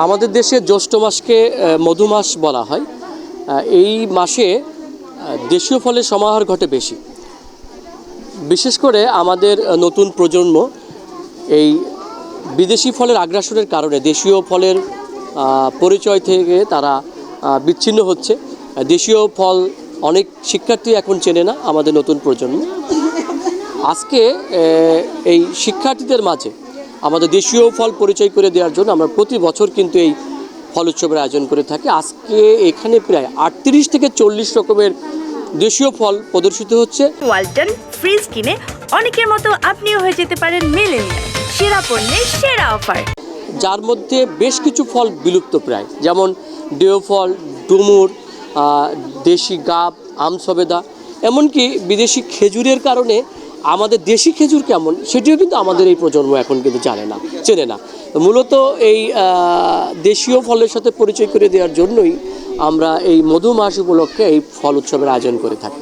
আমাদের দেশে জ্যৈষ্ঠ মাসকে মধু মাস বলা হয়। এই মাসে দেশীয় ফলের সমাহার ঘটে বেশি। বিশেষ করে আমাদের নতুন প্রজন্ম এই বিদেশি ফলের আগ্রাসনের কারণে, দেশীয় ফলের পরিচয় থেকে তারা বিচ্ছিন্ন হচ্ছে। দেশীয় ফল অনেক শিক্ষার্থী এখন চেনে না আমাদের নতুন প্রজন্ম। আজকে এই শিক্ষার্থীদের মাঝে আমাদের দেশীয় ফল পরিচয় করে দেওয়ার জন্য আমরা প্রতি বছর কিন্তু এই ফল উৎসবের আয়োজন করে থাকি। আজকে এখানে প্রায় আটত্রিশ থেকে চল্লিশ রকমের দেশীয় ফল প্রদর্শিত হচ্ছে। ওয়ালটন ফ্রিজ কিনে অনেকের মতো আপনিও হয়ে যেতে পারেন সেরা পণ্যের সেরা অফার। যার মধ্যে বেশ কিছু ফল বিলুপ্ত প্রায়। যেমন ডেও ফল ডুমুর দেশি গাব আমসবেদা এমনকি বিদেশি খেজুরের কারণে আমাদের দেশি খেজুর কেমন সেটিও কিন্তু আমাদের এই প্রজন্ম এখন কিন্তু জানে না, চেনে না। মূলত এই দেশীয় ফলের সাথে পরিচয় করে দেওয়ার জন্যই আমরা এই মধু মাস উপলক্ষে এই ফল উৎসবের আয়োজন করে থাকি।